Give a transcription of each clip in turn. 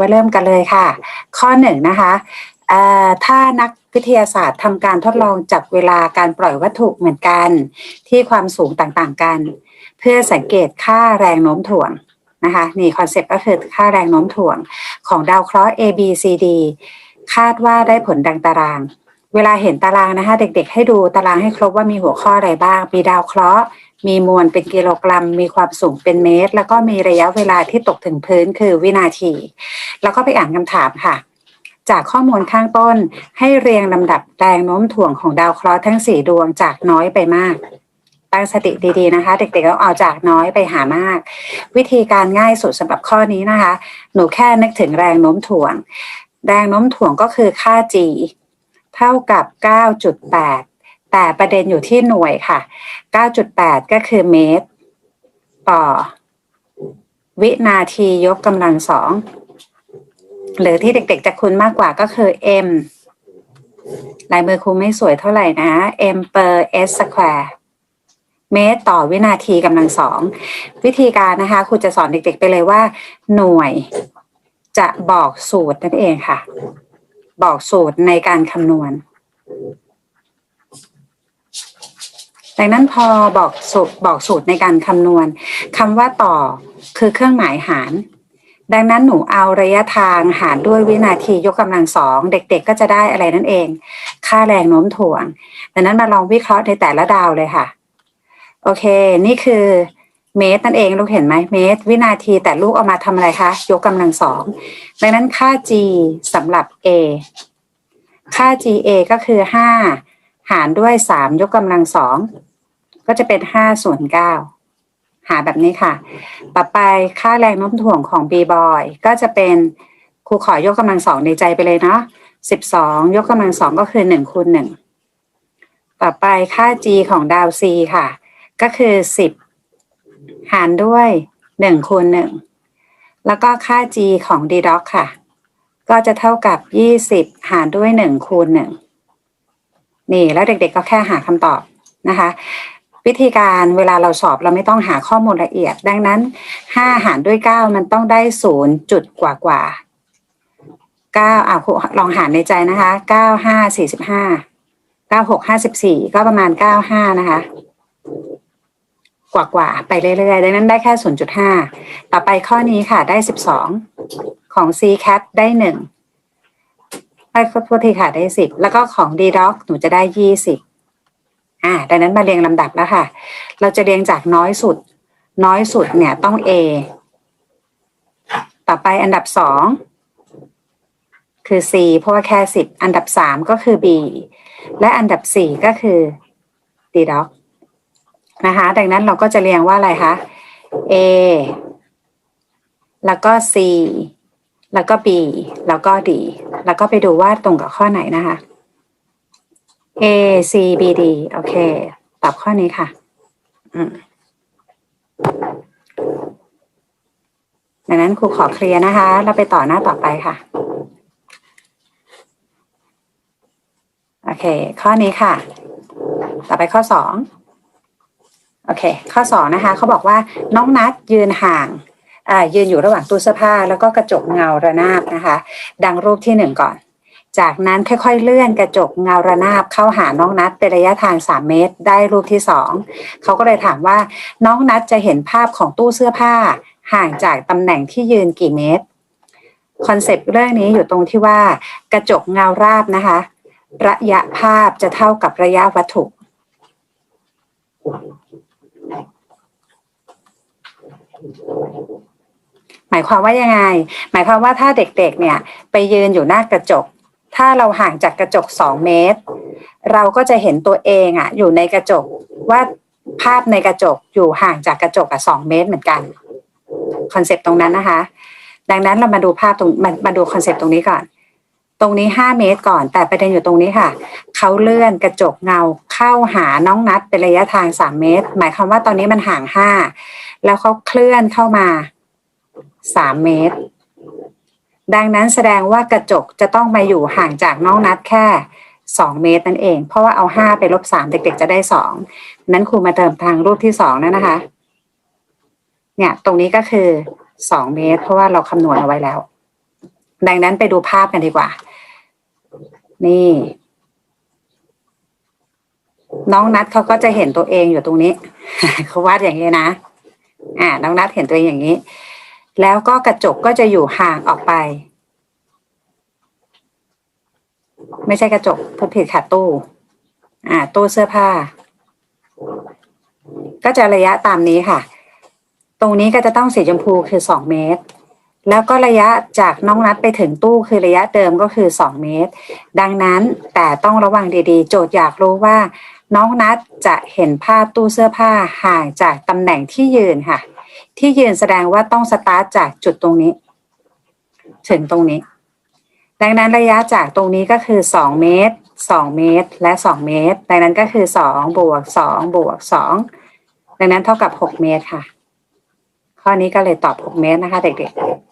เราไปเริ่มกันเลยค่ะ ข้อหนึ่งนะคะถ้านักวิทยาศาสตร์ทำการทดลองจับเวลาการปล่อยวัตถุเหมือนกัน ที่ความสูงต่างๆกัน เพื่อสังเกตค่าแรงโน้มถ่วงนะคะนี่คอนเซปต์ก็คือค่าแรงโน้มถ่วงของดาวเคราะห์ A B C D คาดว่าได้ผลดังตาราง เวลาเห็นตารางนะคะ เด็ก ๆ ให้ดูตารางให้ครบว่ามีหัวข้ออะไรบ้าง มีดาวเคราะห์ มีมวลเป็นกิโลกรัม มีความสูงเป็นเมตร แล้วก็มีระยะเวลาที่ตกถึงพื้นคือวินาที แล้วก็ไปอ่านคำถามค่ะ จากข้อมูลข้างต้นให้เรียงลำดับแรงโน้มถ่วงของดาวเคราะห์ทั้งสี่ดวงจากน้อยไปมากตั้งสติดีๆนะคะ เด็กๆต้องเอาจากน้อยไปหามาก วิธีการง่ายสุดสำหรับข้อนี้นะคะ หนูแค่นึกถึงแรงโน้มถ่วง แรงโน้มถ่วงก็คือค่า g เท่ากับ 9.8 แต่ประเด็นอยู่ที่หน่วยค่ะ 9.8 ก็คือเมตร ต่อ วินาทียกกำลังสองหรือที่เด็กๆจะคุ้นมากกว่าก็คือ m ลายมือครูไม่สวยเท่าไหร่นะ m per s square เมตรต่อวินาทีกำลังสอง วิธีการนะคะครูจะสอนเด็กๆไปเลยว่า หน่วยจะบอกสูตรนั่นเองค่ะ บอกสูตรในการคำนวณ ดังนั้นพอบอกสูตรบอกสูตรในการคำนวณคำว่าต่อคือเครื่องหมายหาร ดังนั้นหนูเอาระยะทางหารด้วยวินาทียกกำลังสองเด็กๆ ก็จะได้อะไรนั่นเอง ค่าแรงโน้มถ่วง ดังนั้นมาลองวิเคราะห์ในแต่ละดาวเลยค่ะ โอเค นี่คือ เมตรนั่นเองลูกเห็นไหมเมตร วินาทีแต่ลูกเอามาทำอะไรคะ ยกกำลังสองดังนั้นค่า g สำหรับ a ค่า ga ก็คือห้าหารด้วยสามยกกำลังสองก็จะเป็นห้าส่วนเก้าหาแบบนี้ค่ะ ต่อไปค่าแรงโน้มถ่วงของ b boy ก็จะเป็นครูขอยกกำลังสองในใจไปเลยเนาะสิบสองยกกำลังสองก็คือหนึ่งคูณหนึ่งต่อไปค่า g ของดาว c ค่ะ ก็คือสิบ หารด้วยหนึ่งคูณหนึ่งแล้วก็ค่า g ของ d d o c ค่ะ ก็จะเท่ากับยี่สิบหารด้วยหนึ่งคูณหนึ่งนี่แล้วเด็กๆก็แค่หาคำตอบนะคะ วิธีการเวลาเราสอบเราไม่ต้องหาข้อมูลละเอียด ดังนั้นห้าหารด้วยเก้ามันต้องได้ศูนย์จุดกว่ากว่าเก้าอะลองหารในใจนะคะเก้าห้าสี่สิบห้าเก้าหกห้าสิบสี่ก็ประมาณเก้าห้านะคะ กว่ากว่าไปเรื่อยๆ ดังนั้นได้แค่ 0.5 ต่อไปข้อนี้ค่ะได้ 12 ของ C cat ได้หนึ่งไอ้ขอโทษทีค่ะได้ 10 แล้วก็ของ D dog หนูจะได้ 20 อ่า ดังนั้นมาเรียงลำดับแล้วค่ะ เราจะเรียงจากน้อยสุด น้อยสุดเนี่ยต้อง A ต่อไปอันดับสองคือ C เพราะว่าแค่ 10 อันดับสามก็คือ B และอันดับสี่ก็คือ D dog นะคะ ดังนั้นเราก็จะเรียงว่าอะไรคะ A แล้วก็ C แล้วก็ B แล้วก็ D แล้วก็ไปดูว่าตรงกับข้อไหนนะคะ A C B D โอเค ตอบข้อนี้ค่ะ ดังนั้นครูขอเคลียร์นะคะ เราไปต่อหน้าต่อไปค่ะ โอเค ข้อนี้ค่ะ ต่อไปข้อสอง โอเค ข้อสองนะคะเขาบอกว่าน้องนัดยืนห่างอ่ายืนอยู่ระหว่างตู้เสื้อผ้า แล้วก็กระจกเงาระนาบนะคะ ดังรูปที่หนึ่งก่อน จากนั้นค่อยๆเลื่อนกระจกเงาระนาบเข้าหาน้องนัดเป็นระยะทาง 3 เมตร ได้รูปที่สองเขาก็เลยถามว่าน้องนัดจะเห็นภาพของตู้เสื้อผ้า ห่างจากตำแหน่งที่ยืนกี่เมตรคอนเซปต์เรื่องนี้อยู่ตรงที่ว่ากระจกเงาราบนะคะ ระยะภาพจะเท่ากับระยะวัตถุ หมายความว่ายังไง หมายความว่าถ้าเด็กๆเนี่ย ไปยืนอยู่หน้ากระจก ถ้าเราห่างจากกระจกสองเมตร เราก็จะเห็นตัวเองอะอยู่ในกระจกว่าภาพในกระจกอยู่ห่างจากกระจกอะสองเมตรเหมือนกันคอนเซปต์ตรงนั้นนะคะ ดังนั้นเรามาดูภาพตรงมามาดูคอนเซปต์ตรงนี้ก่อน ตรงนี้ห้าเมตรก่อน แต่ประเด็นอยู่ตรงนี้ค่ะ เขาเลื่อนกระจกเงาเข้าหาน้องนัดเป็นระยะทางสามเมตร หมายความว่าตอนนี้มันห่างห้าแล้วเขาเคลื่อนเข้ามาสามเมตร ดังนั้นแสดงว่ากระจกจะต้องมาอยู่ห่างจากน้องนัดแค่สองเมตรนั่นเอง เพราะว่าเอาห้าไปลบสามเด็กๆจะได้สองนั้นครูมาเติมทางรูปที่สองนั่นนะคะ เนี่ยตรงนี้ก็คือสองเมตร เพราะว่าเราคำนวณเอาไว้แล้ว ดังนั้นไปดูภาพกันดีกว่า นี่ น้องนัดเขาก็จะเห็นตัวเองอยู่ตรงนี้ เขาวาดอย่างนี้นะ อ่า น้องนัดเห็นตัวเองอย่างนี้ แล้วก็กระจกก็จะอยู่ห่างออกไป ไม่ใช่กระจกพูดผิดค่ะตู้ อ่า ตู้เสื้อผ้า ก็จะระยะตามนี้ค่ะ ตรงนี้ก็จะต้องสีชมพูคือสองเมตร แล้วก็ระยะจากน้องนัดไปถึงตู้คือระยะเดิมก็คือสองเมตร ดังนั้นแต่ต้องระวังดีๆ โจทย์อยากรู้ว่า น้องนัดจะเห็นภาพตู้เสื้อผ้าห่างจากตำแหน่งที่ยืนค่ะ ที่ยืนแสดงว่าต้องสตาร์ทจากจุดตรงนี้ ถึงตรงนี้ ดังนั้นระยะจากตรงนี้ก็คือ 2 เมตร 2 เมตร และ 2 เมตร ดังนั้นก็คือ2บวก2บวก2ดังนั้นเท่ากับ 6 เมตรค่ะ ข้อนี้ก็เลยตอบ 6 เมตรนะคะ เด็กๆ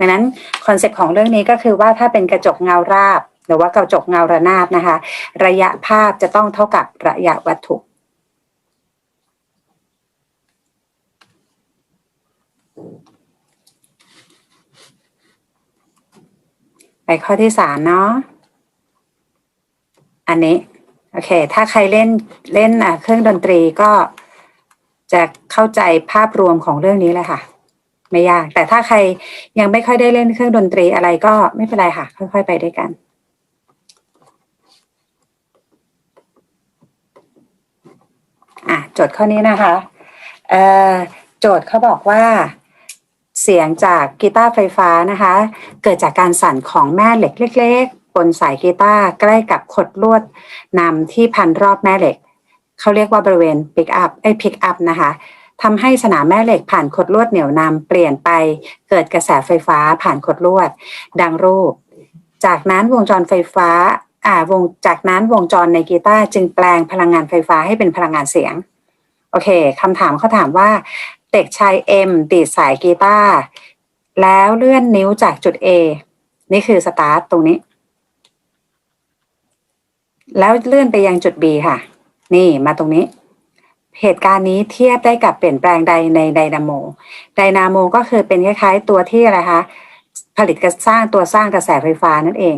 ดังนั้นคอนเซปต์ของเรื่องนี้ก็คือว่าถ้าเป็นกระจกเงาราบ หรือว่ากระจกเงาระนาบนะคะ ระยะภาพจะต้องเท่ากับระยะวัตถุไปข้อที่สามเนาะ อันนี้ โอเค ถ้าใครเล่นเล่นเครื่องดนตรีก็จะเข้าใจภาพรวมของเรื่องนี้เลยค่ะ ไม่ยาก แต่ถ้าใครยังไม่ค่อยได้เล่นเครื่องดนตรีอะไรก็ไม่เป็นไรค่ะ ค่อย ๆ ไปด้วยกันอะโจทย์ข้อนี้นะคะเอ่อโจทย์เขาบอกว่าเสียงจากกีตาร์ไฟฟ้านะคะ เกิดจากการสั่นของแม่เหล็กเล็กๆบนสายกีตาร์ใกล้กับขดลวดนำที่พันรอบแม่เหล็ก เขาเรียกว่าบริเวณ pick up ไอ้ pick up นะคะ ทำให้สนามแม่เหล็กผ่านขดลวดเหนี่ยวนำเปลี่ยนไปเกิดกระแสไฟฟ้าผ่านขดลวด ดังรูป จากนั้นวงจรไฟฟ้าอ่าวงจากนั้นวงจรในกีตาร์จึงแปลงพลังงานไฟฟ้าให้เป็นพลังงานเสียง โอเคคำถามเขาถามว่า เด็กชายเอ็มดีดสายกีตาร์แล้วเลื่อนนิ้วจากจุด A นี่คือสตาร์ทตรงนี้ แล้วเลื่อนไปยังจุด B ค่ะ นี่มาตรงนี้ เหตุการณ์นี้เทียบได้กับเปลี่ยนแปลงใดในไดนาโม ไดนาโมก็คือเป็นคล้ายๆ ตัวที่อะไรคะ ผลิตกระสร้างตัวสร้างกระแสไฟฟ้านั่นเอง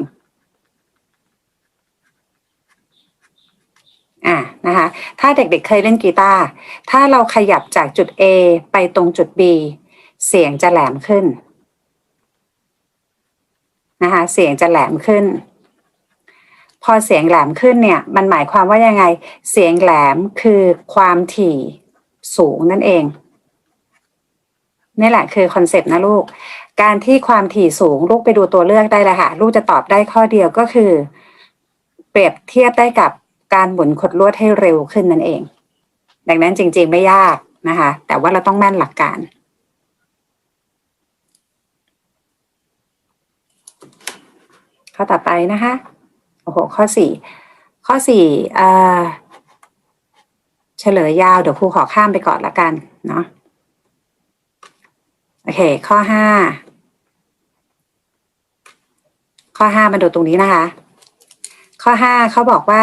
อ่านะคะ ถ้าเด็กๆเคยเล่นกีตาร์ ถ้าเราขยับจากจุด A ไปตรงจุด B เสียงจะแหลมขึ้น นะคะ เสียงจะแหลมขึ้น พอเสียงแหลมขึ้นเนี่ย มันหมายความว่ายังไง เสียงแหลมคือความถี่สูงนั่นเองนี่แหละคือคอนเซปต์นะลูก การที่ความถี่สูงลูกไปดูตัวเลือกได้เลยค่ะ ลูกจะตอบได้ข้อเดียวก็คือ เปรียบเทียบได้กับการหมุนขดลวดให้เร็วขึ้นนั่นเอง ดังนั้นจริง ๆ ไม่ยากนะคะ แต่ว่าเราต้องแม่นหลักการข้อต่อไปนะคะ โอ้โห ข้อสี่ ข้อสี่เฉลยยาว เดี๋ยวครูขอข้ามไปก่อนละกันเนาะ โอเค ข้อห้า ข้อห้ามาดูตรงนี้นะคะ ข้อห้าเขาบอกว่า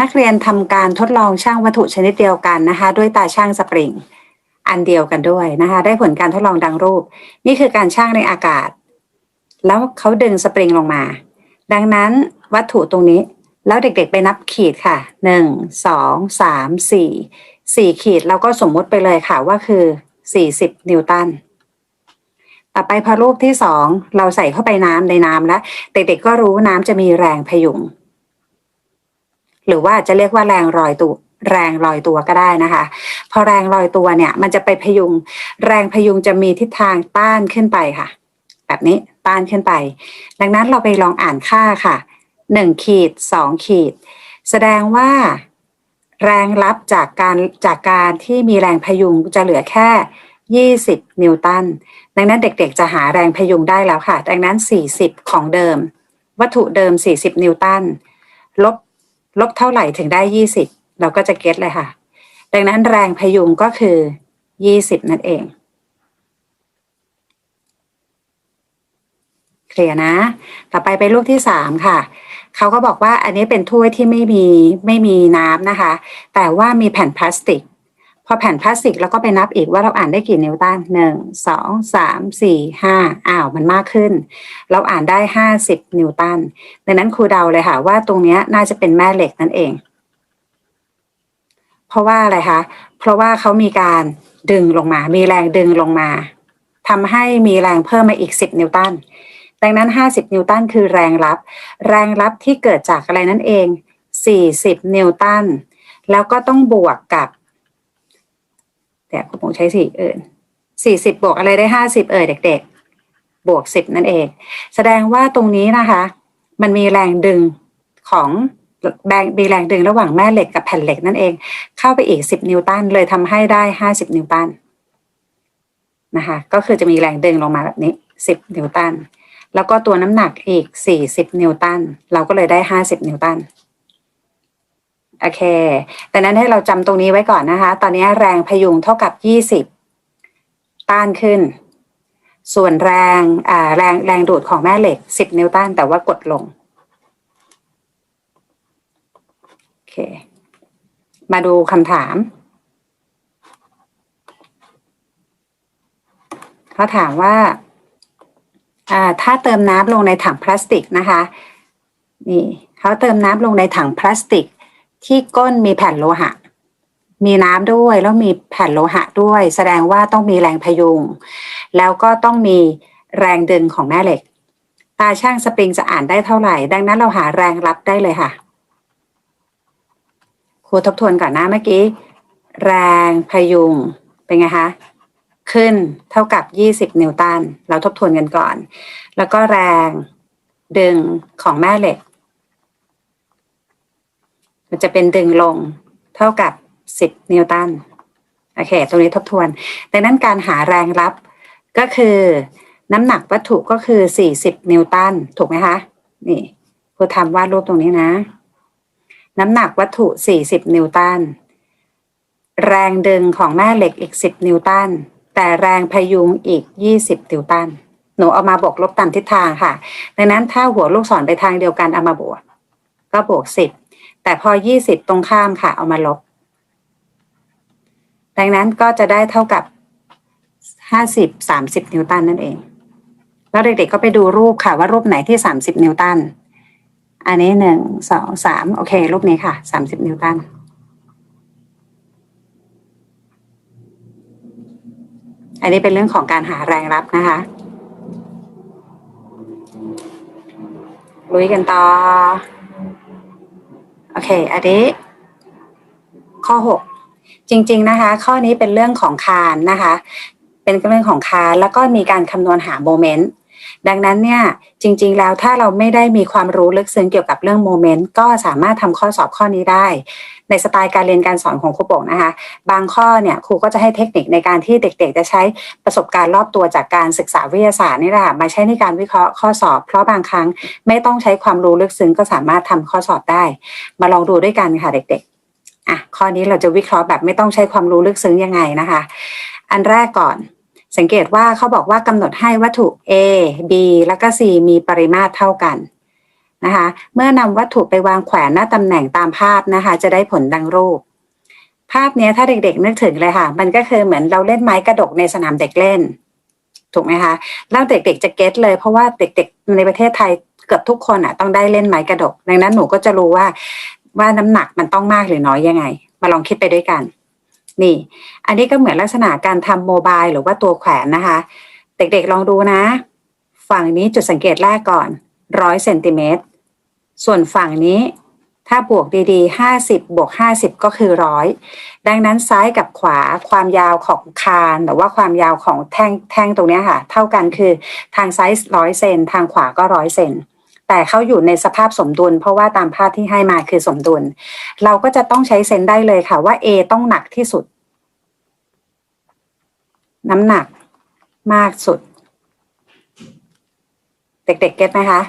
นักเรียนทำการทดลองช่างวัตถุชนิดเดียวกันนะคะ ด้วยตาช่างสปริงอันเดียวกันด้วยนะคะ ได้ผลการทดลองดังรูป นี่คือการช่างในอากาศ แล้วเขาดึงสปริงลงมา ดังนั้นวัตถุตรงนี้ แล้วเด็กๆไปนับขีดค่ะหนึ่งสองสามสี่สี่ขีดแล้วก็สมมุติไปเลยค่ะว่าคือสี่สิบนิวตันต่อไปพอรูปที่สองเราใส่เข้าไปน้ำในน้ำแล้วเด็กๆก็รู้น้ำจะมีแรงพยุงหรือว่าจะเรียกว่าแรงลอยตัว แรงลอยตัวก็ได้นะคะ พอแรงลอยตัวเนี่ย มันจะไปพยุง แรงพยุงจะมีทิศทางต้านขึ้นไปค่ะ แบบนี้ ต้านขึ้นไป ดังนั้นเราไปลองอ่านค่าค่ะหนึ่งขีดสองขีด แสดงว่า แรงรับจากการจากการที่มีแรงพยุงจะเหลือแค่ 20 นิวตัน ดังนั้นเด็กๆ จะหาแรงพยุงได้แล้วค่ะ ดังนั้น 40 ของเดิม วัตถุเดิม 40 นิวตัน ลบลบเท่าไหร่ถึงได้ 20 เราก็จะเก็ตเลยค่ะ ดังนั้นแรงพยุงก็คือ 20 นั่นเอง เคลียร์นะ ต่อไปไปลูกที่สามค่ะ เขาก็บอกว่าอันนี้เป็นถ้วยที่ไม่มีไม่มีน้ำนะคะ แต่ว่ามีแผ่นพลาสติก พอแผ่นพลาสติกแล้วก็ไปนับอีกว่าเราอ่านได้กี่นิวตันหนึ่งสองสามสี่ห้าอ้าวมันมากขึ้น เราอ่านได้ห้าสิบนิวตันดังนั้นครูเดาเลยค่ะว่าตรงนี้น่าจะเป็นแม่เหล็กนั่นเอง เพราะว่าอะไรคะเพราะว่าเขามีการดึงลงมา มีแรงดึงลงมาทำให้มีแรงเพิ่มมาอีก10นิวตัน ดังนั้น 50 นิวตันคือแรงรับ แรงรับที่เกิดจากอะไรนั่นเอง 40 นิวตัน แล้วก็ต้องบวกกับแต่ครูผมใช้สี่เอิญ40บบวกอะไรได้50เอ่ยเด็ก ๆ บวก10นั่นเอง แสดงว่าตรงนี้นะคะ มันมีแรงดึงของแรงมีแรงดึงระหว่างแม่เหล็กกับแผ่นเหล็กนั่นเอง เข้าไปอีก10นิวตันเลยทำให้ได้50นิวตันนะคะ ก็คือจะมีแรงดึงลงมาแบบนี้10นิวตัน แล้วก็ตัวน้ำหนักอีก 40 นิวตัน เราก็เลยได้ 50 นิวตัน โอเค แต่นั้นให้เราจำตรงนี้ไว้ก่อนนะคะ ตอนนี้แรงพยุงเท่ากับ 20 ต้านขึ้น ส่วนแรงอ่าแรงแรงดูดของแม่เหล็ก 10 นิวตัน แต่ว่ากดลง โอเค มาดูคำถามเขาถามว่า อ่าถ้าเติมน้ำลงในถังพลาสติกนะคะนี่เขาเติมน้ำลงในถังพลาสติก ที่ก้นมีแผ่นโลหะ มีน้ำด้วยแล้วมีแผ่นโลหะด้วย แสดงว่าต้องมีแรงพยุง แล้วก็ต้องมีแรงดึงของแม่เหล็ก ตาช่างสปริงจะอ่านได้เท่าไหร่ ดังนั้นเราหาแรงรับได้เลยค่ะครูทบทวนก่อนนะเมื่อกี้ แรงพยุงเป็นไงคะ ขึ้นเท่ากับ 20 นิวตัน เราทบทวนกันก่อน แล้วก็แรงดึงของแม่เหล็ก มันจะเป็นดึงลงเท่ากับ 10 นิวตัน โอเค ตรงนี้ทบทวน ดังนั้นการหาแรงรับก็คือน้ำหนักวัตถุก็คือ 40 นิวตัน ถูกไหมคะ นี่ครูทำวาดรูปตรงนี้นะ น้ำหนักวัตถุ 40 นิวตัน แรงดึงของแม่เหล็กอีก 10 นิวตัน แต่แรงพยุงอีก 20 นิวตัน หนูเอามาบวกลบตามทิศทางค่ะ ดังนั้นถ้าหัวลูกศรไปทางเดียวกันเอามาบวก ก็บวก 10 แต่พอ 20 ตรงข้ามค่ะ เอามาลบ ดังนั้นก็จะได้เท่ากับ 50 30 นิวตันนั่นเอง แล้วเด็กๆก็ไปดูรูปค่ะว่ารูปไหนที่ 30 นิวตัน อันนี้หนึ่งสองสามโอเค รูปนี้ค่ะ 30 นิวตัน อันนี้เป็นเรื่องของการหาแรงรับนะคะลุยกันต่อ โอเค อันนี้ ข้อ6จริง ๆ นะคะ ข้อนี้เป็นเรื่องของคานนะคะ เป็นเรื่องของคานแล้วก็มีการคำนวณหาโมเมนต์ ดังนั้นเนี่ยจริงๆแล้วถ้าเราไม่ได้มีความรู้ลึกซึ้งเกี่ยวกับเรื่องโมเมนต์ก็สามารถทำข้อสอบข้อนี้ได้ ในสไตล์การเรียนการสอนของครูโป่งนะคะ บางข้อเนี่ยครูก็จะให้เทคนิคในการที่เด็กๆ จะใช้ประสบการณ์รอบตัวจากการศึกษาวิทยาศาสตร์นี่แหละค่ะมาใช้ในการวิเคราะห์ข้อสอบ เพราะบางครั้งไม่ต้องใช้ความรู้ลึกซึ้งก็สามารถทำข้อสอบได้ มาลองดูด้วยกันค่ะเด็กๆอะข้อนี้เราจะวิเคราะห์แบบไม่ต้องใช้ความรู้ลึกซึ้งยังไงนะคะ อันแรกก่อน สังเกตว่าเขาบอกว่ากำหนดให้วัตถุ A B และก็ C มีปริมาตรเท่ากันนะคะเมื่อนำวัตถุไปวางแขวนหน้าตำแหน่งตามภาพนะคะ จะได้ผลดังรูป ภาพนี้ถ้าเด็กๆนึกถึงเลยค่ะ มันก็คือเหมือนเราเล่นไม้กระดกในสนามเด็กเล่น ถูกไหมคะ แล้วเด็กๆจะเก็ตเลยเพราะว่าเด็กๆในประเทศไทยเกือบทุกคนอะต้องได้เล่นไม้กระดก ดังนั้นหนูก็จะรู้ว่าว่าน้ำหนักมันต้องมากหรือน้อยยังไง มาลองคิดไปด้วยกัน นี่ อันนี้ก็เหมือนลักษณะการทำโมบายหรือว่าตัวแขวนนะคะ เด็กๆลองดูนะ ฝั่งนี้จุดสังเกตแรกก่อนร้อยเซนติเมตรส่วนฝั่งนี้ถ้าบวกดีๆห้าสิบบวกห้าสิบก็คือร้อยดังนั้นซ้ายกับขวาความยาวของคานหรือว่าความยาวของแท่งแท่งตรงนี้ค่ะ เท่ากันคือทางซ้ายร้อยเซนทางขวาก็ร้อยเซน แต่เขาอยู่ในสภาพสมดุล เพราะว่าตามภาพที่ให้มาคือสมดุล เราก็จะต้องใช้เซนได้เลยค่ะว่า A ต้องหนักที่สุด น้ำหนักมากสุด เด็กๆเก็ตไหมคะ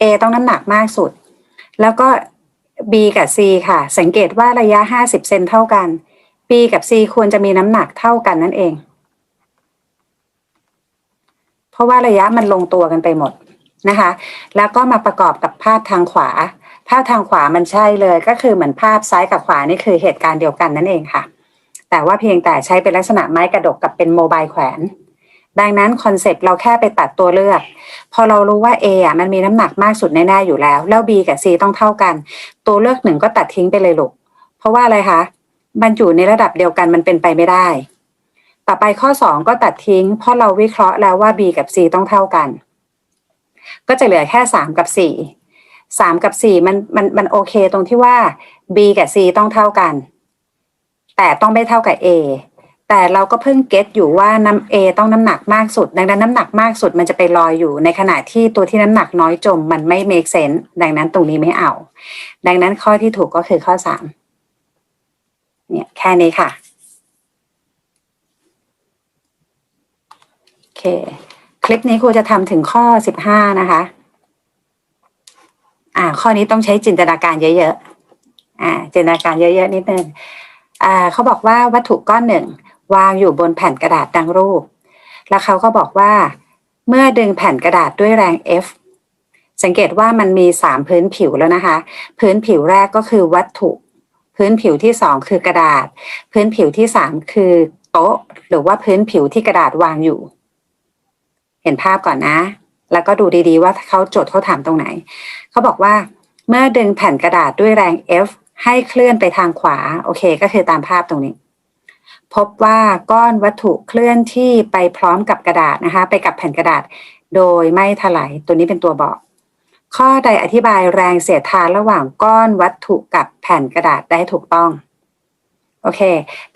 A ต้องน้ำหนักมากสุด แล้วก็ B กับ C ค่ะ สังเกตว่าระยะ 50 เซนเท่ากัน B กับ C ควรจะมีน้ำหนักเท่ากันนั่นเอง เพราะว่าระยะมันลงตัวกันไปหมด นะคะ แล้วก็มาประกอบกับภาพทางขวา ภาพทางขวามันใช่เลย ก็คือเหมือนภาพซ้ายกับขวานี่คือเหตุการณ์เดียวกันนั่นเองค่ะ แต่ว่าเพียงแต่ใช้เป็นลักษณะไม้กระดกกับเป็นโมบายแขวน ดังนั้นคอนเซปต์เราแค่ไปตัดตัวเลือก พอเรารู้ว่า A อะมันมีน้ำหนักมากสุดแน่ๆอยู่แล้ว แล้ว B กับ C ต้องเท่ากัน ตัวเลือกหนึ่งก็ตัดทิ้งไปเลยลูก เพราะว่าอะไรคะ มันอยู่ในระดับเดียวกันมันเป็นไปไม่ได้ต่อไปข้อ 2 ก็ตัดทิ้ง เพราะเราวิเคราะห์แล้วว่า B กับ C ต้องเท่ากัน ก็จะเหลือแค่3กับ4 3กับ4มันมันมันโอเคตรงที่ว่า B กับ C ต้องเท่ากัน แต่ต้องไม่เท่ากับ A แต่เราก็เพิ่งเก็ตอยู่ว่าน้ำ A ต้องน้ำหนักมากสุด ดังนั้นน้ำหนักมากสุดมันจะไปลอยอยู่ ในขณะที่ตัวที่น้ำหนักน้อยจมมันไม่ make sense ดังนั้นตรงนี้ไม่เอา ดังนั้นข้อที่ถูกก็คือข้อ3เนี่ยแค่นี้ค่ะโอเค ลิปนี้ครูจะทำถึงข้อ15นะคะ อ่า ข้อนี้ต้องใช้จินตนาการเยอะๆ อ่า จินตนาการเยอะๆนิดนึง อ่า เขาบอกว่าวัตถุก้อนหนึ่ง วางอยู่บนแผ่นกระดาษดังรูป แล้วเขาก็บอกว่า เมื่อดึงแผ่นกระดาษด้วยแรง F สังเกตว่ามันมีสามพื้นผิวแล้วนะคะ พื้นผิวแรกก็คือวัตถุ พื้นผิวที่สองคือกระดาษ พื้นผิวที่สามคือโต๊ะ หรือว่าพื้นผิวที่กระดาษวางอยู่ ห็นภาพก่อนนะ แล้วก็ดูดีๆว่าเขาโจทย์เขาถามตรงไหน เขาบอกว่าเมื่อดึงแผ่นกระดาษด้วยแรง F ให้เคลื่อนไปทางขวา โอเค ก็คือตามภาพตรงนี้ พบว่าก้อนวัตถุเคลื่อนที่ไปพร้อมกับกระดาษนะคะ ไปกับแผ่นกระดาษ โดยไม่ถลายตัวนี้เป็นตัวบอก ข้อใดอธิบายแรงเสียดทานระหว่างก้อนวัตถุกับแผ่นกระดาษได้ถูกต้องโอเค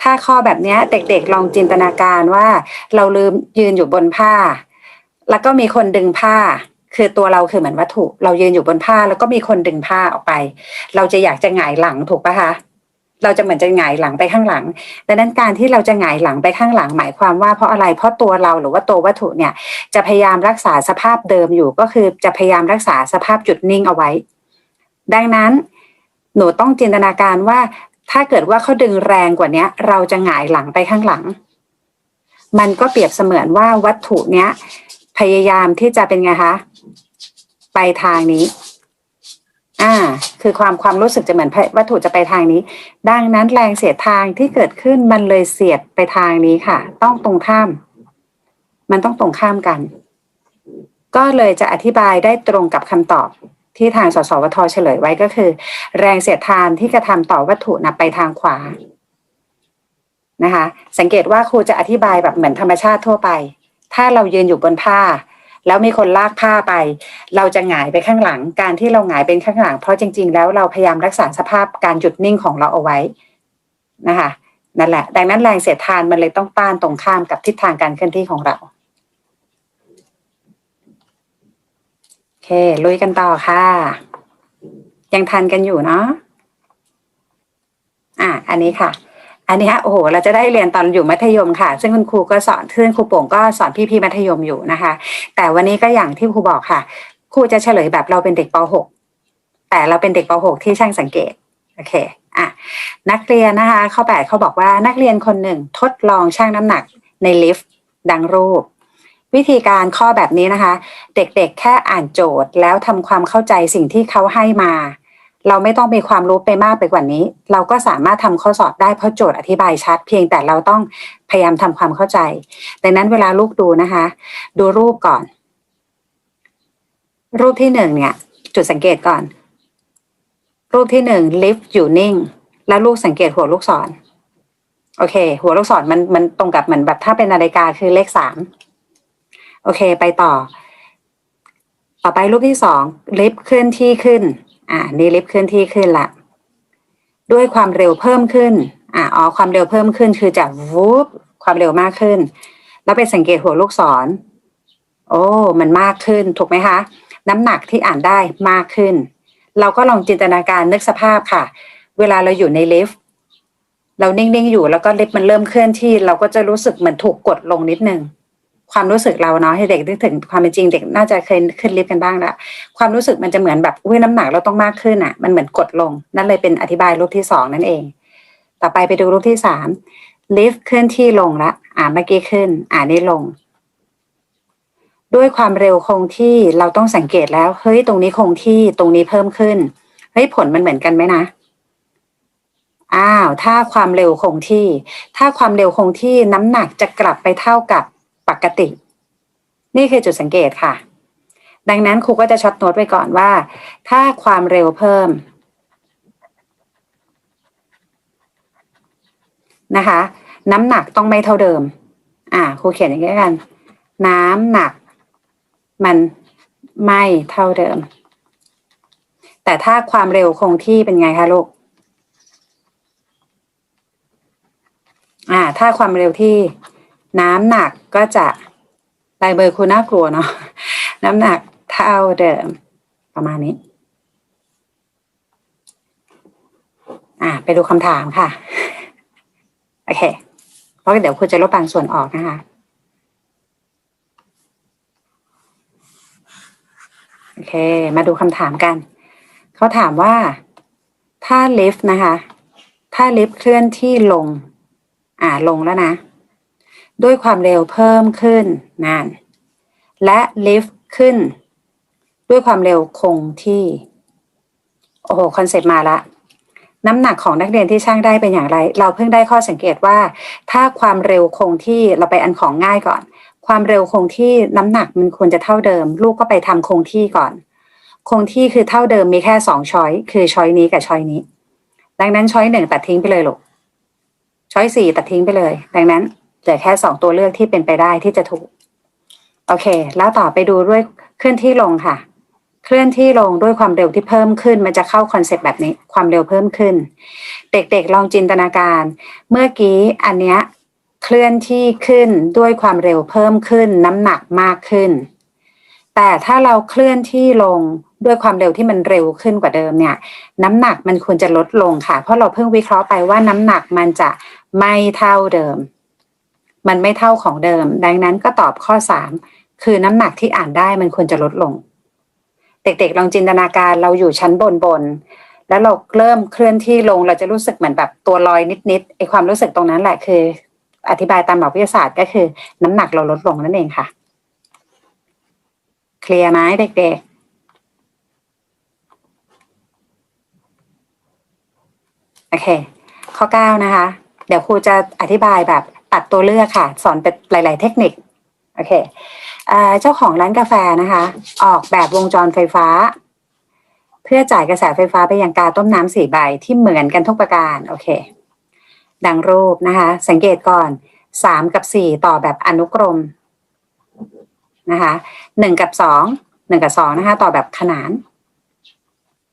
ถ้าข้อแบบนี้เด็กๆลองจินตนาการว่า เราลืมยืนอยู่บนผ้า แล้วก็มีคนดึงผ้า คือตัวเราคือเหมือนวัตถุ เรายืนอยู่บนผ้า แล้วก็มีคนดึงผ้าออกไป เราจะอยากจะหงายหลังถูกปะคะเราจะเหมือนจะหงายหลังไปข้างหลัง ดังนั้นการที่เราจะหงายหลังไปข้างหลัง หมายความว่าเพราะอะไร เพราะตัวเราหรือว่าตัววัตถุเนี่ย จะพยายามรักษาสภาพเดิมอยู่ ก็คือจะพยายามรักษาสภาพจุดนิ่งเอาไว้ ดังนั้น หนูต้องจินตนาการว่า ถ้าเกิดว่าเขาดึงแรงกว่านี้เราจะหงายหลังไปข้างหลัง มันก็เปรียบเสมือนว่าวัตถุเนี้ย ยายามที่จะเป็นไงคะ ไปทางนี้ อ่า คือความความรู้สึกจะเหมือนวัตถุจะไปทางนี้ ดังนั้นแรงเสียดทางที่เกิดขึ้นมันเลยเสียดไปทางนี้ค่ะ ต้องตรงข้าม มันต้องตรงข้ามกัน ก็เลยจะอธิบายได้ตรงกับคำตอบที่ทางสสวทเฉลยไว้ก็คือ แรงเสียดทานที่กระทำต่อวัตถุนะไปทางขวานะคะ สังเกตว่าครูจะอธิบายแบบเหมือนธรรมชาติทั่วไป ถ้าเรายืนอยู่บนผ้า แล้วมีคนลากผ้าไป เราจะหงายไปข้างหลัง การที่เราหงายเป็นข้างหลัง เพราะจริง ๆ แล้วเราพยายามรักษาสภาพการหยุดนิ่งของเราเอาไว้นะคะนั่นแหละ ดังนั้นแรงเสียดทานมันเลยต้องต้านตรงข้ามกับทิศทางการเคลื่อนที่ของเราโอเค ลุยกันต่อค่ะ ยังทันกันอยู่เนาะอะ อันนี้ค่ะ อันนี้ฮะโอ้โหเราจะได้เรียนตอนอยู่มัธยมค่ะ ซึ่งคุณครูก็สอนซึ่งครูโป่งก็สอนพี่ๆมัธยมอยู่นะคะ แต่วันนี้ก็อย่างที่ครูบอกค่ะครูจะเฉลยแบบเราเป็นเด็กป .6 แต่เราเป็นเด็กป .6 ที่ช่างสังเกตโอเคอะนักเรียนนะคะข้อแปดเขาบอกว่านักเรียนคนหนึ่งทดลองชั่งน้ำหนักในลิฟต์ดังรูป วิธีการข้อแบบนี้นะคะ เด็กๆแค่อ่านโจทย์แล้วทำความเข้าใจสิ่งที่เขาให้มา เราไม่ต้องมีความรู้ไปมากไปกว่านี้ เราก็สามารถทำข้อสอบได้เพราะโจทย์อธิบายชัด เพียงแต่เราต้องพยายามทำความเข้าใจ ดังนั้นเวลาลูกดูนะคะ ดูรูปก่อน รูปที่หนึ่งเนี่ย จุดสังเกตก่อน รูปที่หนึ่งลิฟต์อยู่นิ่ง แล้วลูกสังเกตหัวลูกศร โอเค หัวลูกศรมันมันตรงกับเหมือนแบบถ้าเป็นนาฬิกาคือเลขสามโอเค ไปต่อ ต่อไปรูปที่สองลิฟต์เคลื่อนที่ขึ้น อ่านี่ลิฟต์เคลื่อนที่ขึ้นละ ด้วยความเร็วเพิ่มขึ้นอ่าอ๋อความเร็วเพิ่มขึ้นคือจากวูบความเร็วมากขึ้น แล้วไปสังเกตหัวลูกศร โอ้ มันมากขึ้นถูกไหมคะ น้ำหนักที่อ่านได้มากขึ้น เราก็ลองจินตนาการนึกสภาพค่ะ เวลาเราอยู่ในลิฟต์เรานิ่งๆอยู่แล้วก็ลิฟต์มันเริ่มเคลื่อนที่ เราก็จะรู้สึกเหมือนถูกกดลงนิดนึง ความรู้สึกเราเนาะให้เด็กนึกถึงความเป็นจริงเด็กน่าจะเคยขึ้นลิฟต์กันบ้างล้วความรู้สึกมันจะเหมือนแบบอุ้ยน้ำหนักเราต้องมากขึ้นอะ มันเหมือนกดลง นั่นเลยเป็นอธิบายรูปที่สองนั่นเอง ต่อไปไปดูรูปที่สามลิฟต์เคลื่อนที่ลงละอ่าเมื่อกี้ขึ้น อ่านี่ลง ด้วยความเร็วคงที่เราต้องสังเกตแล้วเฮ้ยตรงนี้คงที่ตรงนี้เพิ่มขึ้นเฮ้ยผลมันเหมือนกันไหมนะอ้าวถ้าความเร็วคงที่ ถ้าความเร็วคงที่น้ำหนักจะกลับไปเท่ากับ กติ นี่คือจุดสังเกตค่ะ ดังนั้นครูก็จะช็อตโน้ตไว้ก่อนว่า ถ้าความเร็วเพิ่มนะคะ น้ำหนักต้องไม่เท่าเดิม อ่าครูเขียนอย่างนี้กัน น้ำหนัก มันไม่เท่าเดิม แต่ถ้าความเร็วคงที่เป็นไงคะลูกอ่า ถ้าความเร็วที่ น้ำหนักก็จะลายเบอร์คุณน่ากลัวเนาะน้ำหนักเท่าเดิม ประมาณนี้อ่าไปดูคำถามค่ะ โอเค เพราะเดี๋ยวคุณจะลบบางส่วนออกนะคะโอเค มาดูคำถามกัน เขาถามว่า ถ้าลิฟต์นะคะ ถ้าลิฟต์เคลื่อนที่ลง อ่าลงแล้วนะ ด้วยความเร็วเพิ่มขึ้นนานและลิฟต์ขึ้น ด้วยความเร็วคงที่ โอ้โห คอนเซ็ปต์มาละน้ำหนักของนักเรียนที่ช่างได้เป็นอย่างไร เราเพิ่งได้ข้อสังเกตว่า ถ้าความเร็วคงที่เราไปอันของง่ายก่อน ความเร็วคงที่น้ำหนักมันควรจะเท่าเดิม ลูกก็ไปทำคงที่ก่อน คงที่คือเท่าเดิมมีแค่สองช้อยคือช้อยนี้กับช้อยนี้ ดังนั้นช้อยหนึ่งตัดทิ้งไปเลยลูกช้อยสี่ตัดทิ้งไปเลย ดังนั้น เหลือแค่สองตัวเลือกที่เป็นไปได้ที่จะถูก โอเค แล้วต่อไปดูด้วยเคลื่อนที่ลงค่ะ เคลื่อนที่ลงด้วยความเร็วที่เพิ่มขึ้น มันจะเข้าคอนเซปต์แบบนี้ความเร็วเพิ่มขึ้น เด็กๆลองจินตนาการ เมื่อกี้อันเนี้ยเคลื่อนที่ขึ้นด้วยความเร็วเพิ่มขึ้น น้ำหนักมากขึ้น แต่ถ้าเราเคลื่อนที่ลงด้วยความเร็วที่มันเร็วขึ้นกว่าเดิมเนี่ย น้ำหนักมันควรจะลดลงค่ะ เพราะเราเพิ่งวิเคราะห์ไปว่าน้ำหนักมันจะไม่เท่าเดิม มันไม่เท่าของเดิม ดังนั้นก็ตอบข้อสามคือน้ำหนักที่อ่านได้มันควรจะลดลง เด็กๆ ลองจินตนาการเราอยู่ชั้นบนบนๆแล้วเราเริ่มเคลื่อนที่ลงเราจะรู้สึกเหมือนแบบตัวลอยนิดๆไอความรู้สึกตรงนั้นแหละคือ อธิบายตามหลักวิทยาศาสตร์ก็คือน้ำหนักเราลดลงนั่นเองค่ะ เคลียร์ไหมเด็ก ๆโอเค ข้อเก้านะคะ เดี๋ยวครูจะอธิบายแบบ ตัดตัวเลือกค่ะ สอนเป็นหลาย ๆ เทคนิคโอเคเจ้าของร้านกาแฟนะคะ ออกแบบวงจรไฟฟ้า เพื่อจ่ายกระแสไฟฟ้าไปยังกาต้มน้ำสี่ใบที่เหมือนกันทุกประการโอเค ดังรูปนะคะ สังเกตก่อนสามกับสี่ต่อแบบอนุกรมนะคะหนึ่งกับสองหนึ่งกับสองนะคะต่อแบบขนาน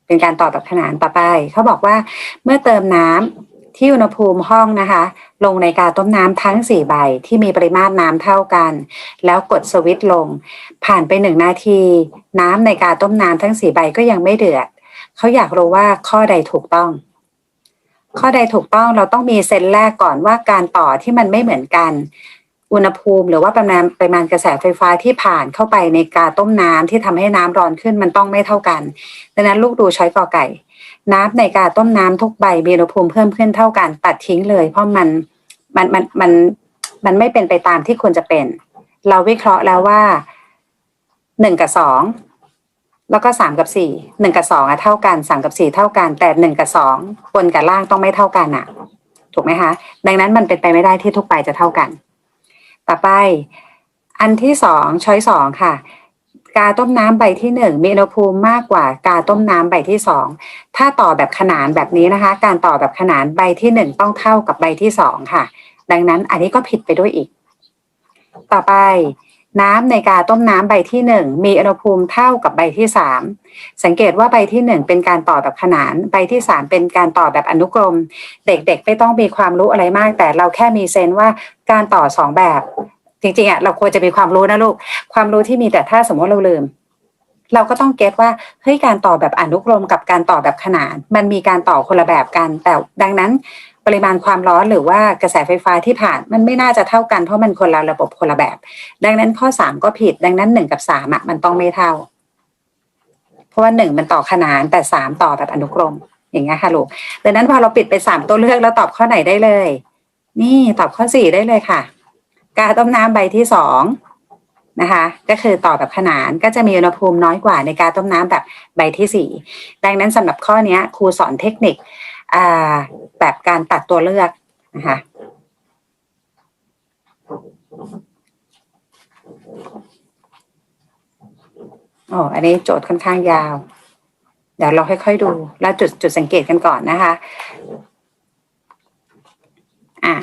เป็นการต่อแบบขนานต่อไป เขาบอกว่าเมื่อเติมน้ำ ที่อุณหภูมิห้องนะคะ ลงในกาต้มน้ำทั้งสี่ใบที่มีปริมาตรน้ำเท่ากัน แล้วกดสวิตช์ลง ผ่านไปหนึ่งนาที น้ำในกาต้มน้ำทั้งสี่ใบก็ยังไม่เดือด เขาอยากรู้ว่าข้อใดถูกต้อง ข้อใดถูกต้องเราต้องมีเซนแรกก่อนว่าการต่อที่มันไม่เหมือนกัน อุณหภูมิหรือว่าปริมาณปริมาณกระแสไฟฟ้าที่ผ่านเข้าไปในกาต้มน้ำที่ทำให้น้ำร้อนขึ้นมันต้องไม่เท่ากัน ดังนั้นลูกดูช้อยกอไก่ น้ำในกาต้มน้ำทุกใบมีอุณหภูมิเพิ่มขึ้นเท่ากันตัดทิ้งเลย เพราะมันมันมันมันมันไม่เป็นไปตามที่ควรจะเป็น เราวิเคราะห์แล้วว่าหนึ่งกับสองแล้วก็สามกับสี่หนึ่งกับสองอะเท่ากันสามกับสี่เท่ากัน แต่หนึ่งกับสองบนกับล่างต้องไม่เท่ากันอะถูกไหมคะดังนั้นมันเป็นไปไม่ได้ที่ทุกใบจะเท่ากัน ต่อไป อันที่สองช้อยสองค่ะ กาต้มน้ำใบที่หนึ่งมีอุณหภูมิมากกว่ากาต้มน้ำใบที่สองถ้าต่อแบบขนานแบบนี้นะคะ การต่อแบบขนานใบที่หนึ่งต้องเท่ากับใบที่สองค่ะ ดังนั้นอันนี้ก็ผิดไปด้วยอีก ต่อไปน้ำในกาต้มน้ำใบที่หนึ่งมีอุณหภูมิเท่ากับใบที่สามสังเกตว่าใบที่หนึ่งเป็นการต่อแบบขนานใบที่สามเป็นการต่อแบบอนุกรม เด็กๆไม่ต้องมีความรู้อะไรมาก แต่เราแค่มีเซนว่าการต่อสองแบบ จริงๆอะเราควรจะมีความรู้นะลูก ความรู้ที่มีแต่ถ้าสมมติเราลืม เราก็ต้องเก็ตว่าเฮ้ยการต่อแบบอนุกรมกับการต่อแบบขนาน มันมีการต่อคนละแบบกัน แต่ดังนั้นปริมาณความร้อนหรือว่ากระแสไฟฟ้าที่ผ่านมันไม่น่าจะเท่ากันเพราะมันคนละระบบคนละแบบ ดังนั้นข้อสามก็ผิด ดังนั้นหนึ่งกับสามอะมันต้องไม่เท่า เพราะว่าหนึ่งมันต่อขนานแต่สามต่อแบบอนุกรม อย่างเงี้ยค่ะลูกดังนั้นพอเราปิดไปสามตัวเลือกแล้วตอบข้อไหนได้เลย นี่ตอบข้อสี่ได้เลยค่ะ กาต้มน้ำใบที่สองนะคะ ก็คือต่อแบบขนานก็จะมีอุณหภูมิน้อยกว่าในการต้มน้ำแบบใบที่สี่ดังนั้นสำหรับข้อเนี้ยครูสอนเทคนิคแบบการตัดตัวเลือกนะคะอ๋ออันนี้โจทย์ค่อนข้างยาว เดี๋ยวเราค่อยๆดู แล้วจุดจุดสังเกตกันก่อนนะคะ อะ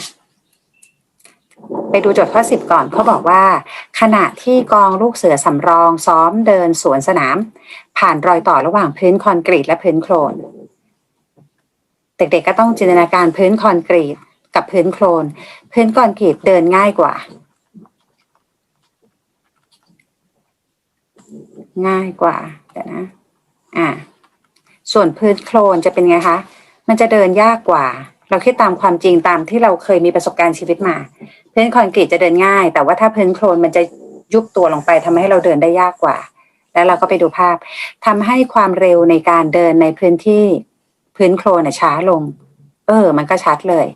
ไปดูจทย์ข้อสิบก่อนเขาบอกว่า ขณะที่กองลูกเสือสำรองซ้อมเดินสวนสนาม ผ่านรอยต่อระหว่างพื้นคอนกรีตและพื้นโคลนเด็กๆก็ต้องจินตนาการพื้นคอนกรีตกับพื้นโคลนพื้นคอนกรีตเดินง่ายกว่า ง่ายกว่าเดี๋ยวนะอ่าส่วนพื้นโคลนจะเป็นไงคะ มันจะเดินยากกว่า เราคิดตามความจริงตามที่เราเคยมีประสบการณ์ชีวิตมา พื้นคอนกรีตจะเดินง่าย แต่ว่าถ้าพื้นโคลนมันจะยุบตัวลงไปทำให้เราเดินได้ยากกว่า แล้วเราก็ไปดูภาพทำให้ความเร็วในการเดินในพื้นที่พื้นโคลนน่ะช้าลง เออ มันก็ชัดเลย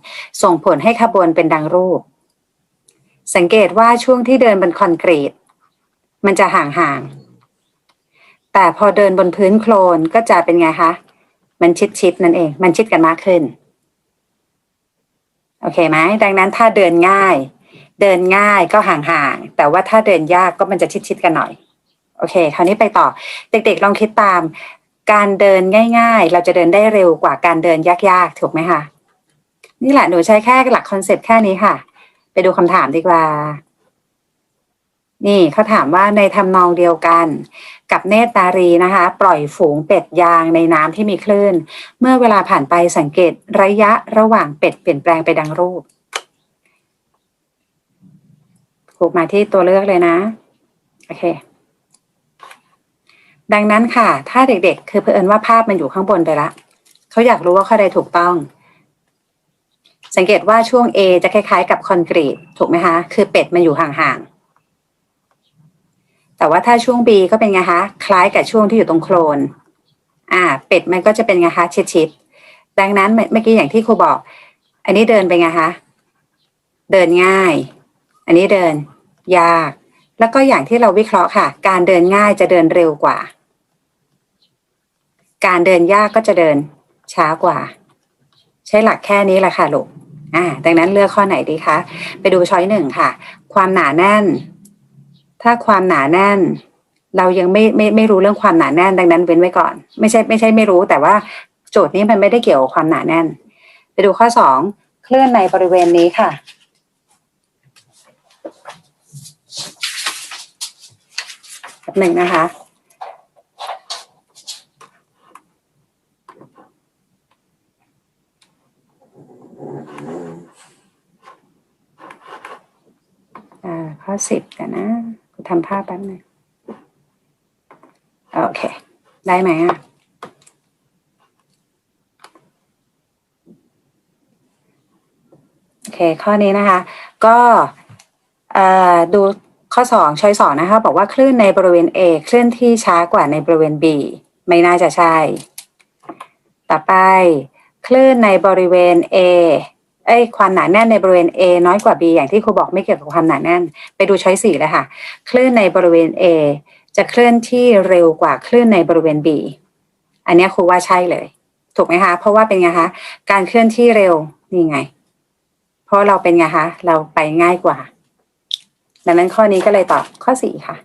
ส่งผลให้ขบวนเป็นดังรูป สังเกตว่าช่วงที่เดินบนคอนกรีต มันจะห่างๆแต่พอเดินบนพื้นโคลนก็จะเป็นไงคะมันชิดๆนั่นเอง มันชิดกันมากขึ้น โอเคไหมดังนั้นถ้าเดินง่าย เดินง่ายก็ห่างๆแต่ว่าถ้าเดินยากก็มันจะชิดๆกันหน่อย โอเค คราวนี้ไปต่อ เด็กๆลองคิดตาม การเดินง่าย ๆ เราจะเดินได้เร็วกว่าการเดินยากๆ ถูกไหมคะนี่แหละหนูใช้แค่หลักคอนเซปต์แค่นี้ค่ะ ไปดูคำถามดีกว่า นี่เขาถามว่าในทำนองเดียวกัน กับเนตรนารีนะคะ ปล่อยฝูงเป็ดยางในน้ำที่มีคลื่น เมื่อเวลาผ่านไปสังเกตระยะระหว่างเป็ดเปลี่ยนแปลงไปดังรูปผูกมาที่ตัวเลือกเลยนะ โอเค ดังนั้นค่ะ ถ้าเด็กๆ คือเผอิญว่าภาพมันอยู่ข้างบนไปละเขาอยากรู้ว่าข้อใดถูกต้อง สังเกตว่าช่วง A จะคล้ายๆ กับคอนกรีตถูกไหมคะ คือเป็ดมันอยู่ห่าง แต่ว่าถ้าช่วง B ก็เป็นไงคะ คล้ายกับช่วงที่อยู่ตรงโคลน อ่า เป็ดมันก็จะเป็นไงคะชิดๆดังนั้นเมื่อเมื่อกี้อย่างที่ครูบอก อันนี้เดินไปไงคะ เดินง่าย อันนี้เดิน ยาก แล้วก็อย่างที่เราวิเคราะห์ค่ะ การเดินง่ายจะเดินเร็วกว่า การเดินยากก็จะเดินช้ากว่า ใช้หลักแค่นี้แหละค่ะลูกอ่า ดังนั้นเลือกข้อไหนดีคะ ไปดูช้อยหนึ่งค่ะ ความหนาแน่น ถ้าความหนาแน่น เรายังไม่ไม่ไม่รู้เรื่องความหนาแน่นดังนั้นเว้นไว้ก่อน ไม่ใช่ไม่ใช่ไม่รู้ แต่ว่าโจทย์นี้มันไม่ได้เกี่ยวกับความหนาแน่น ไปดูข้อสองเคลื่อนในบริเวณนี้ค่ะหนึ่งนะคะอ่าข้อสิบกันนะ ทำภาพแป๊บนึงโอเค ได้ไหมอะโอเค ข้อนี้นะคะ ก็ดูข้อสองช้อยสองนะคะ บอกว่าคลื่นในบริเวณ A เคลื่อนที่ช้ากว่าในบริเวณ B ไม่น่าจะใช่ ต่อไป คลื่นในบริเวณ A เอ้ยความหนาแน่นในบริเวณ A น้อยกว่า B อย่างที่ครูบอกไม่เกี่ยวกับความหนาแน่น ไปดูช้อยสี่เลยค่ะ คลื่นในบริเวณ A จะเคลื่อนที่เร็วกว่าคลื่นในบริเวณ B อันนี้ครูว่าใช่เลย ถูกไหมคะ เพราะว่าเป็นไงคะ การเคลื่อนที่เร็วนี่ไง เพราะเราเป็นไงคะ เราไปง่ายกว่า ดังนั้นข้อนี้ก็เลยตอบข้อสี่ค่ะ